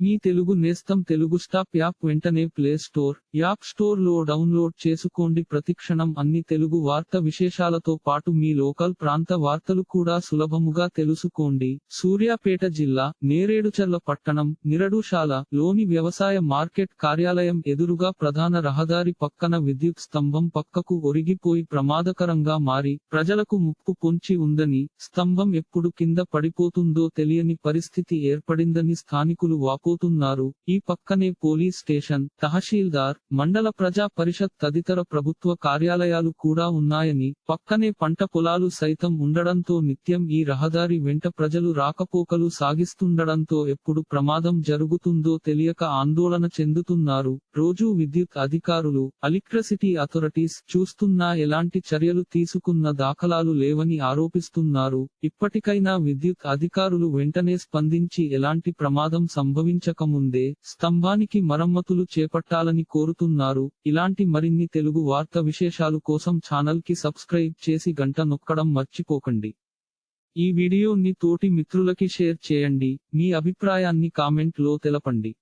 మీ తెలుగు నేస్తం Telugu stop app వెంటనే play store app స్టోర్లో డౌన్లోడ్ చేసుకోండి. ప్రతిక్షణం అన్ని తెలుగు వార్త విశేషాలతో పాటు మీ లోకల్ ప్రాంత వార్తలు కూడా సులభముగా తెలుసుకోండి. సూర్యాపేట జిల్లా నేరేడుచర్ల పట్టణం నిరడుశాల లోని వ్యవసాయ మార్కెట్ కార్యాలయం ఎదురుగా ప్రధాన రహదారి పక్కన విద్యుత్ స్తంభం పక్కకు ఒరిగిపోయి ప్రమాదకరంగా మారి ప్రజలకు ముప్పు పొంచి ఉందని స్తంభం ఎప్పుడు కింద పడిపోతుందో తెలియని పరిస్థితి ఏర్పడిందని స్థానికులు వాపోతున్నారు ఈ పక్కనే పోలీస్ స్టేషన్ తహసీల్దార్ మండల ప్రజా పరిషత్ తదితర ప్రభుత్వ కార్యాలయాలు కూడా ఉన్నాయని పక్కనే పంట పొలాలు సైతం ఉండడంతో నిత్యం ఈ రహదారి వెంట ప్రజలు రాకపోకలు సాగిస్తుండడంతో ఎప్పుడు ప్రమాదం జరుగుతుందో తెలియక ఆందోళన చెందుతున్నారు. రోజూ విద్యుత్ అధికారులు ఎలక్ట్రిసిటీ అథారిటీస్ చూస్తున్నా ఎలాంటి చర్యలు తీసుకున్న దాఖలాలు లేవని ఆరోపిస్తున్నారు. ఇప్పటికైనా విద్యుత్ అధికారులు వెంటనే స్పందించి ఎలాంటి ప్రమాదం సంభవించకముందే స్తంభానికి మరమ్మతులు చేపట్టాలని కోరుతున్నారు. ఇలాంటి మరిన్ని తెలుగు వార్త విశేషాలు కోసం ఛానల్కి సబ్స్క్రైబ్ చేసి గంట నొక్కడం మర్చిపోకండి. ఈ వీడియోని తోటి మిత్రులకి షేర్ చేయండి. మీ అభిప్రాయాన్ని కామెంట్లో తెలపండి.